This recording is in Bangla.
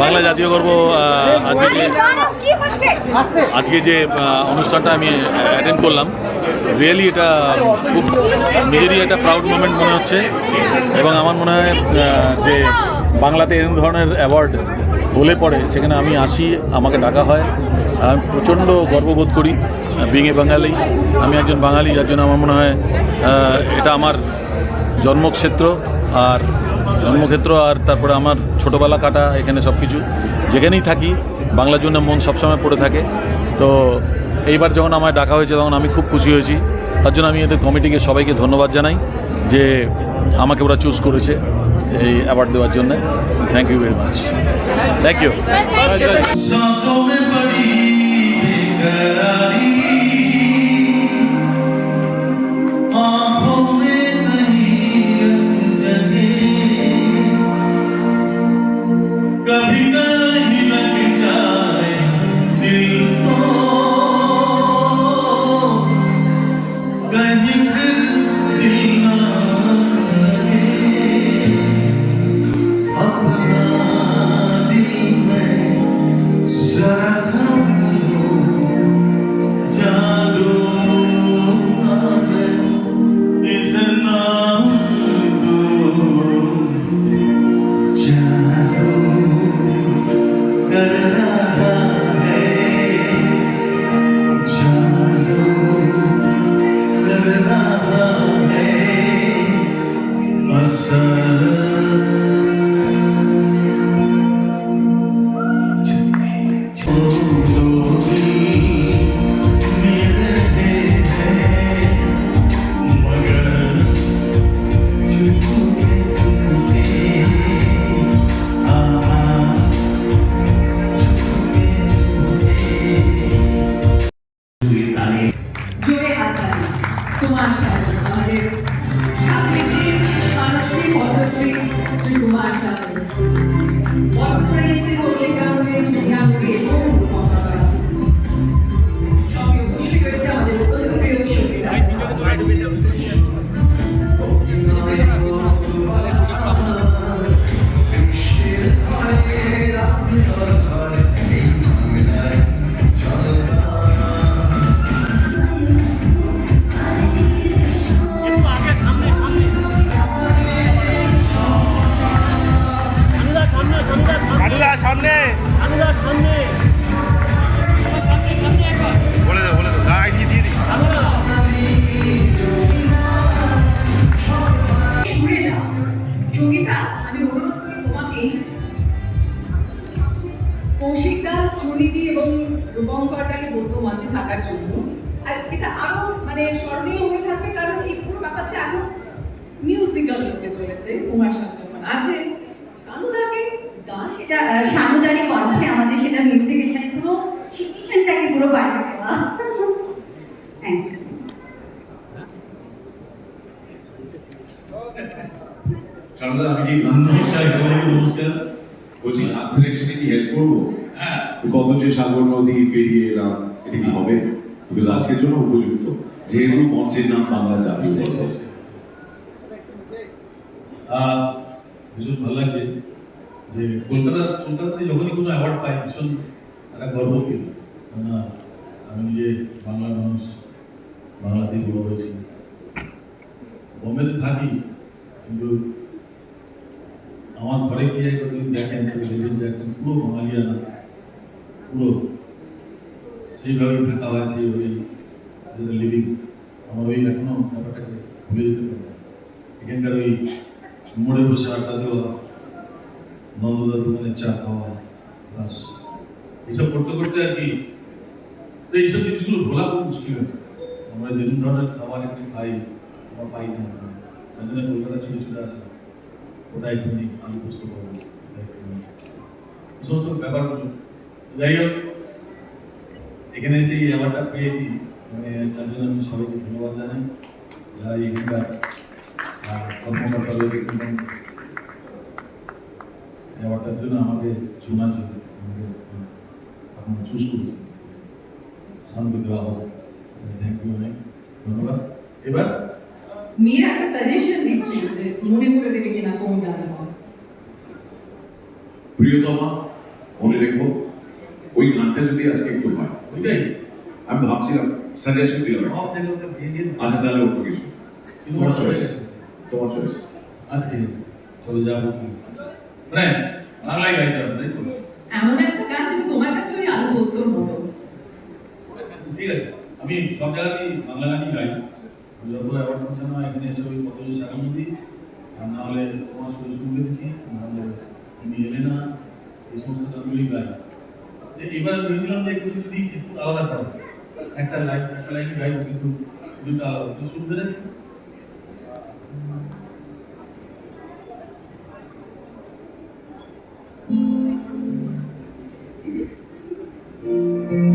বাংলা জাতীয় গর্ব আজকে আজকে যে অনুষ্ঠানটা আমি অ্যাটেন্ড করলাম রিয়েলি এটা খুব নিজেরই একটা প্রাউড মোমেন্ট মনে হচ্ছে। এবং আমার মনে হয় যে বাংলাতে এরকম ধরনের অ্যাওয়ার্ড হলে পড়ে সেখানে আমি আসি আমাকে ডাকা হয়। আমি প্রচণ্ড গর্ববোধ করি বিং এ বাঙালি। আমি একজন বাঙালি যার জন্য আমার মনে হয় এটা আমার জন্মক্ষেত্র। আর জন্মক্ষেত্র আর তারপরে আমার ছোটোবেলা কাটা, এখানে সব কিছু যেখানেই থাকি, বাংলার জন্য মন সবসময় পড়ে থাকে। তো এইবার যখন আমায় ডাকা হয়েছে, তখন আমি খুব খুশি হয়েছি। তার জন্য আমি এদের কমিটিকে সবাইকে ধন্যবাদ জানাই যে আমাকে ওরা চুজ করেছে এই অ্যাওয়ার্ড দেওয়ার জন্য। Thank you very much thank you জোরে হাততালি কুমার শানু আমাদের সাংস্কৃতিক মানুষটি পদ্মশ্রী শ্রী কুমার সাহেব অর্থনীতি পত্রিকাতে দুনিয়াকে থাকার জন্য। আর এটা আরও মানে স্মরণীয় হয়ে থাকবে কারণ এই পুরো ব্যাপারটা এখন মিউজিক্যাল হতে চলেছে কুমার শানু আছে শানুদাকে গান এটা শানুদারি কণ্ঠে আমাদের সেটা মিউজিক এখানে পুরো সিচুয়েশনটাকে পুরো পাল্টে দেওয়া থ্যাংক ইউ সারদা আমি কি নমস্কার সবাইকে নমস্কার বলছি গান সিলেকশনে কি হেল্প করব? হ্যাঁ। কত যে সাগর নদী পেরিয়ে এলাম এটা কি হবে? বিকজ আজকের জন্য উপযুক্ত। যেহেতু মঞ্চের নাম বাংলা জাতীয় আহ, ভীষণ ভালো লাগছে যে কলকাতা কলকাতাতে যখনই কোনো অ্যাওয়ার্ড পাই ভীষণ একটা গর্ব ফিল কেননা আমি নিজে বাংলার মানুষ বাংলাতেই বড় হয়েছি। বোম্বেতে থাকি কিন্তু আমার ঘরে গিয়ে একবার যদি দেখেন দেখবেন যে একদম পুরো বাঙালিয়ানা পুরো সেইভাবেই থাকা হয় সেইভাবেই লিভিং আমার ওই এখনও ব্যাপারটাকে ভুলে যেতে পারব না। এখানকার ওই মোড়ে বসে আড্ডা দেওয়া নন্দদার দোকানে চা খাওয়া বাস এইসব করতে করতে আর কি তো এইসব জিনিসগুলো ভোলা খুব মুশকিল ব্যাপার। আমরা যেরকম ধরনের খাবার এখানে খাই আমরা পাই না তার জন্য কলকাতা ছুটে ছুটে আসে কোথায় একটুখানি আলু পোস্ত খাব কোথায় একটুখানি এই সমস্ত ব্যাপারগুলো যাই হোক এখানে এসে এই অ্যাওয়ার্ডটা পেয়েছি। মানে তার জন্য আমি সবাইকে ধন্যবাদ জানাই। যারা এখানকার কর্মকর্তা রয়েছে অ্যাওয়ার্ডটার জন্য আমাকে শোনার জন্য আমাকে আপনারা চুজ করেছেন সামনে দেওয়া হবে থ্যাংক ইউ অনেক ধন্যবাদ। এবার মীর একটা সাজেশন দিচ্ছিল যে মনে করে দেবে কিনা কোন গান প্রিয়তমা মনে রেখো ওই গানটা যদি আজকে একটু হয়। ওইটাই আমি ভাবছিলাম সাজেশন দিলাম। আচ্ছা তাহলে অন্য কিছু। কিন্তু তোমার চয়েস তোমার চয়েস আচ্ছা আছে চলে যাব কি? মানে বাংলায় গাইতে হবে তাই তো? এমন একটা গান যেটা তোমার কাছে ওই আলু পোস্তর মতো। ঠিক আছে। আমি সব জায়গাতেই বাংলা গানই গাই। আমি যত অ্যাওয়ার্ড ফাংশন হয় এখানে এসে ওই পতঞ্জলি সাকাম দিই আর না হলে তোমার সুরে শুনতে দিচ্ছি নাহলে তুমি এলে না এই সমস্ত গানগুলি গাই। তো এবার ভেবেছিলাম যে একটু যদি একটু আলাদা করা একটা লাইফ একটা লাইট গাইবো কিন্তু দুটো আলাদা। তো শুনতে দেখ কিছু